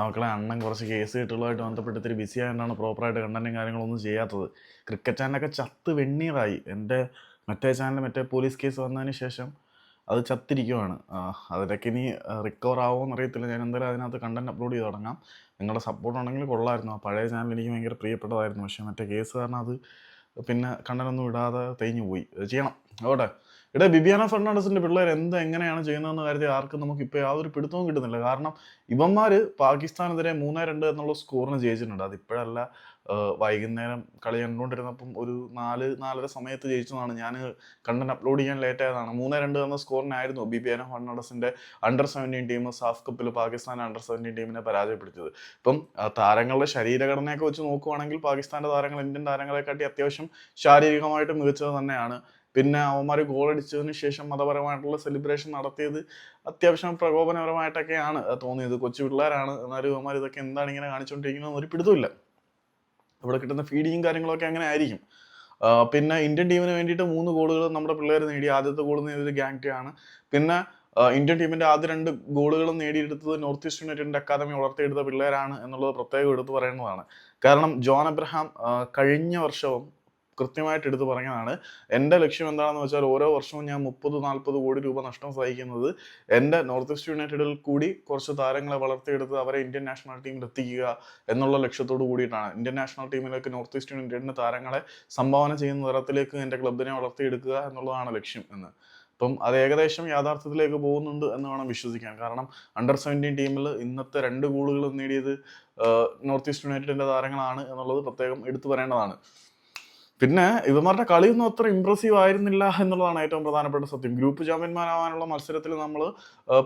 മക്കളെ അണ്ണൻ കുറച്ച് കേസ് കിട്ടുള്ളതായിട്ട് ബന്ധപ്പെട്ട് ഇത്തിരി ബിസി ആയതുകൊണ്ടാണ് പ്രോപ്പറായിട്ട് കണ്ടന്റും കാര്യങ്ങളൊന്നും ചെയ്യാത്തത്. ക്രിക്കറ്റ് ചാനലൊക്കെ ചത്ത് വെണ്ണീറായി. എന്റെ മറ്റേ ചാനൽ മറ്റേ പോലീസ് കേസ് വന്നതിന് ശേഷം അത് ചത്തിരിക്കുവാണ്. അതിലൊക്കെ ഇനി റിക്കവർ ആവുമോ അറിയത്തില്ല. ഞാൻ എന്തായാലും അതിനകത്ത് കണ്ടന്റ് അപ്ലോഡ് ചെയ്ത് തുടങ്ങാം. നിങ്ങളുടെ സപ്പോർട്ട് ഉണ്ടെങ്കിൽ കൊള്ളായിരുന്നു ആ പഴയ ചാനൽ എനിക്ക് ഭയങ്കര പ്രിയപ്പെട്ടതായിരുന്നു. പക്ഷേ മറ്റേ കേസ് കാരണം അത് പിന്നെ കണ്ടനൊന്നും ഇടാതെ തേഞ്ഞു പോയി ചെയ്യണം. അവിടെ ഇവിടെ ബിബിയാന ഫെർണാണ്ടസിന്റെ പിള്ളേർ എന്ത് എങ്ങനെയാണ് ചെയ്യുന്നതെന്ന് കാര്യത്തിൽ ആർക്കും നമുക്ക് ഇപ്പോൾ യാതൊരു പിടുത്തവും കിട്ടുന്നില്ല. കാരണം ഇവന്മാര് പാകിസ്ഥാനെതിരെ മൂന്ന് രണ്ട് എന്നുള്ള സ്കോറിന് ജയിച്ചിട്ടുണ്ട്. അത് ഇപ്പോഴല്ല വൈകുന്നേരം കളി കണ്ടുകൊണ്ടിരുന്നപ്പം ഒരു നാല് നാലര സമയത്ത് ജയിച്ചതാണ്. ഞാൻ കണ്ടന്റ് അപ്ലോഡ് ചെയ്യാൻ ലേറ്റ് ആയതാണ്. മൂന്ന് രണ്ട് എന്ന സ്കോറിനായിരുന്നു ബിബിയാന ഫെർണാണ്ടസിന്റെ അണ്ടർ സെവന്റീൻ ടീം സാഫ് കപ്പിൽ പാകിസ്ഥാൻ അണ്ടർ സെവന്റീൻ ടീമിനെ പരാജയപ്പെടുത്തിയത്. ഇപ്പം താരങ്ങളുടെ ശരീരഘടനയൊക്കെ വെച്ച് നോക്കുവാണെങ്കിൽ പാകിസ്ഥാന്റെ താരങ്ങൾ ഇന്ത്യൻ താരങ്ങളെക്കാട്ടി അത്യാവശ്യം ശാരീരികമായിട്ട് മികച്ചത് തന്നെയാണ്. പിന്നെ അവന്മാർ ഗോൾ അടിച്ചതിന് ശേഷം മതപരമായിട്ടുള്ള സെലിബ്രേഷൻ നടത്തിയത് അത്യാവശ്യം പ്രകോപനപരമായിട്ടൊക്കെയാണ് തോന്നിയത്. കൊച്ചു പിള്ളേരാണ്. എന്നാലും അവന്മാർ ഇതൊക്കെ എന്താണ് ഇങ്ങനെ കാണിച്ചുകൊണ്ടിരിക്കുന്നത് ഒരു പിടുത്തമില്ല ഇവിടെ കിട്ടുന്ന ഫീഡിങ്ങും കാര്യങ്ങളൊക്കെ അങ്ങനെ ആയിരിക്കും. പിന്നെ ഇന്ത്യൻ ടീമിന് വേണ്ടിയിട്ട് മൂന്ന് ഗോളുകൾ നമ്മുടെ പിള്ളേർ നേടി. ആദ്യത്തെ ഗോൾ നേടിയത് ഗാങ്ടെ ആണ്. പിന്നെ ഇന്ത്യൻ ടീമിന്റെ ആദ്യ രണ്ട് ഗോളുകളും നേടിയെടുത്തത് നോർത്ത് ഈസ്റ്റ് യുണൈറ്റഡിന്റെ അക്കാദമി വളർത്തിയെടുത്ത പിള്ളേരാണ് എന്നുള്ളത് പ്രത്യേകം എടുത്തു പറയേണ്ടതാണ് കാരണം ജോൺ അബ്രഹാം കഴിഞ്ഞ വർഷവും കൃത്യമായിട്ട് എടുത്തു പറഞ്ഞതാണ് എന്റെ ലക്ഷ്യം എന്താണെന്ന് വെച്ചാൽ ഓരോ വർഷവും ഞാൻ മുപ്പത് നാൽപ്പത് കോടി രൂപ നഷ്ടം സഹിക്കുന്നത് എന്റെ നോർത്ത് ഈസ്റ്റ് യുണൈറ്റഡിൽ കൂടി കുറച്ച് താരങ്ങളെ വളർത്തിയെടുത്ത് അവരെ ഇന്ത്യൻ നാഷണൽ ടീമിൽ എത്തിക്കുക എന്നുള്ള ലക്ഷ്യത്തോട് കൂടിയിട്ടാണ്. ഇന്ത്യൻ നാഷണൽ ടീമിലേക്ക് നോർത്ത് ഈസ്റ്റ് യുണൈറ്റഡിന്റെ താരങ്ങളെ സംഭാവന ചെയ്യുന്ന തരത്തിലേക്ക് എന്റെ ക്ലബിനെ വളർത്തിയെടുക്കുക എന്നുള്ളതാണ് ലക്ഷ്യം എന്ന്. അപ്പം അത് ഏകദേശം യാഥാർത്ഥ്യത്തിലേക്ക് പോകുന്നുണ്ട് എന്ന് വേണം വിശ്വസിക്കാൻ. കാരണം അണ്ടർ സെവന്റീൻ ടീമിൽ ഇന്നത്തെ രണ്ട് ഗോളുകൾ നേടിയത് നോർത്ത് ഈസ്റ്റ് യുണൈറ്റഡിന്റെ താരങ്ങളാണ് എന്നുള്ളത് പ്രത്യേകം എടുത്തു പറയേണ്ടതാണ്. പിന്നെ ഇവന്മാരുടെ കളിയൊന്നും അത്ര ഇമ്പ്രസീവ് ആയിരുന്നില്ല എന്നുള്ളതാണ് ഏറ്റവും പ്രധാനപ്പെട്ട സത്യം. ഗ്രൂപ്പ് ചാമ്പ്യന്മാരാവാനുള്ള മത്സരത്തിൽ നമ്മൾ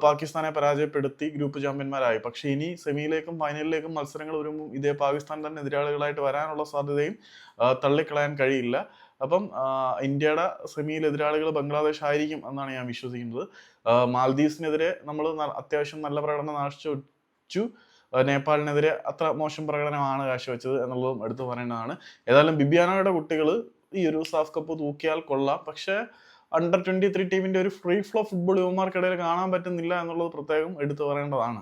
പാകിസ്ഥാനെ പരാജയപ്പെടുത്തി ഗ്രൂപ്പ് ചാമ്പ്യന്മാരായി പക്ഷേ ഇനി സെമിയിലേക്കും ഫൈനലിലേക്കും മത്സരങ്ങൾ വരുമ്പോൾ ഇതേ പാകിസ്ഥാൻ തന്നെ എതിരാളികളായിട്ട് വരാനുള്ള സാധ്യതയും തള്ളിക്കളയാൻ കഴിയില്ല. അപ്പം ഇന്ത്യയുടെ സെമിയിൽ എതിരാളികൾ ബംഗ്ലാദേശ് ആയിരിക്കും എന്നാണ് ഞാൻ വിശ്വസിക്കുന്നത്. മാൽദീവ്സിനെതിരെ നമ്മൾ അത്യാവശ്യം നല്ല പ്രകടനം നാശിച്ചു. നേപ്പാളിനെതിരെ അത്ര മോശം പ്രകടനമാണ് കാഴ്ചവെച്ചത് എന്നുള്ളതും എടുത്തു പറയേണ്ടതാണ്. ഏതായാലും ബിബിയാനോയുടെ കുട്ടികൾ ഈ ഒരു സാഫ് കപ്പ് തൂക്കിയാൽ കൊള്ളാം. പക്ഷേ അണ്ടർ ട്വന്റി ത്രീ ടീമിന്റെ ഒരു ഫ്രീ ഫ്ലോ ഫുട്ബോൾ യുവമാർക്കിടയിൽ കാണാൻ പറ്റുന്നില്ല എന്നുള്ളത് പ്രത്യേകം എടുത്തു പറയേണ്ടതാണ്.